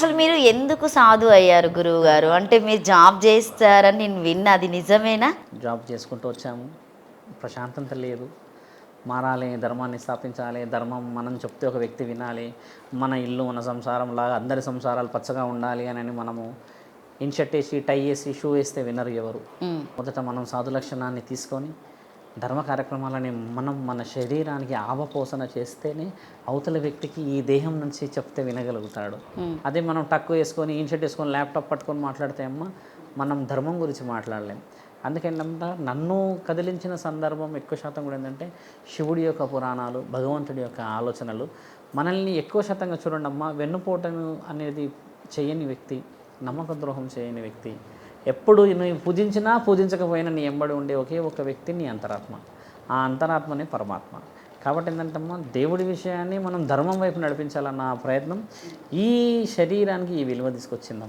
అసలు మీరు ఎందుకు సాధు అయ్యారు గురువు గారు అంటే మీరు జాబ్ చేస్తారని నేను విన్నా అది నిజమేనా? జాబ్ చేసుకుంటూ వచ్చాము. ప్రశాంతత లేదు. మారాలి ధర్మాన్ని స్థాపించాలి ధర్మం మనం చెప్తే ఒక వ్యక్తి వినాలి మన ఇల్లు మన సంసారం లాగా అందరి సంసారాలు పచ్చగా ఉండాలి అని మనము ఇన్షర్ట్ వేసి టై వేసి షూ వేస్తే వినరు ఎవరు. మొదట మనం సాధు లక్షణాన్ని తీసుకొని ధర్మ కార్యక్రమాలని మనం మన శరీరానికి ఆవపోసన చేస్తేనే అవతల వ్యక్తికి ఈ దేహం నుంచి చెప్తే వినగలుగుతాడు. అదే మనం టక్కు వేసుకొని ఇన్షర్ట్ వేసుకొని ల్యాప్టాప్ పట్టుకొని మాట్లాడితే అమ్మ మనం ధర్మం గురించి మాట్లాడలేం. అందుకేంటంటే నన్ను కదిలించిన సందర్భం ఎక్కువ శాతం కూడా ఏంటంటే శివుడి యొక్క పురాణాలు భగవంతుడి యొక్క ఆలోచనలు. మనల్ని ఎక్కువ శాతంగా చూడండి అమ్మ వెన్నుపోటను అనేది చేయని వ్యక్తి నమ్మక ద్రోహం చేయని వ్యక్తి ఎప్పుడు నువ్వు పూజించినా పూజించకపోయినా నీ ఎంబడి ఉండే ఒకే ఒక వ్యక్తి నీ అంతరాత్మ. ఆ అంతరాత్మనే పరమాత్మ. కాబట్టి ఏంటంటమ్మా దేవుడి విషయాన్ని మనం ధర్మం వైపు నడిపించాలన్న ప్రయత్నం ఈ శరీరానికి ఈ విలువ తీసుకొచ్చిందమ్మా.